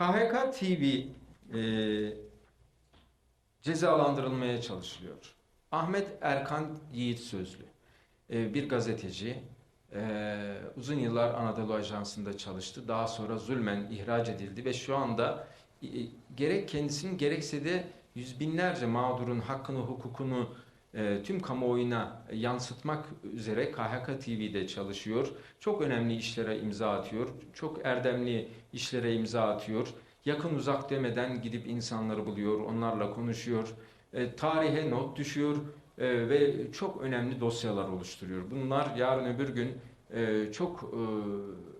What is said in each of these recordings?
KHK TV e, cezalandırılmaya çalışılıyor. Ahmet Erkan Yiğit Sözlü e, bir gazeteci. E, uzun yıllar Anadolu Ajansı'nda çalıştı. Daha sonra zulmen ihraç edildi ve şu anda e, gerek kendisinin gerekse de yüz binlerce mağdurun hakkını, hukukunu tüm kamuoyuna yansıtmak üzere KHK TV'de çalışıyor. Çok önemli işlere imza atıyor. Çok erdemli işlere imza atıyor. Yakın uzak demeden gidip insanları buluyor, onlarla konuşuyor. E, tarihe not düşüyor e, ve çok önemli dosyalar oluşturuyor. Bunlar yarın öbür gün e, çok e,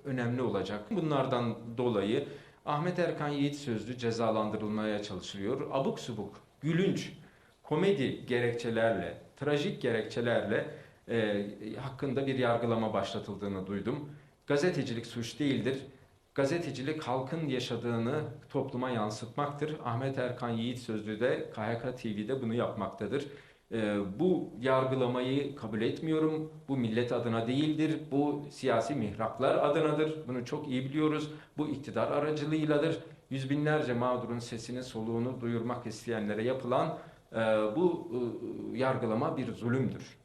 önemli olacak. Bunlardan dolayı Ahmet Erkan Yiğit Sözlü cezalandırılmaya çalışılıyor. Abuk subuk, gülünç, komedi gerekçelerle, trajik gerekçelerle e, hakkında bir yargılama başlatıldığını duydum. Gazetecilik suç değildir. Gazetecilik halkın yaşadığını topluma yansıtmaktır. Ahmet Erkan Yiğit Sözlü de KHK TV'de bunu yapmaktadır. Ee, bu yargılamayı kabul etmiyorum. Bu millet adına değildir. Bu siyasi mihraklar adınadır. Bunu çok iyi biliyoruz. Bu iktidar aracılığıyladır. Yüz binlerce mağdurun sesini soluğunu duyurmak isteyenlere yapılan e, bu e, yargılama bir zulümdür.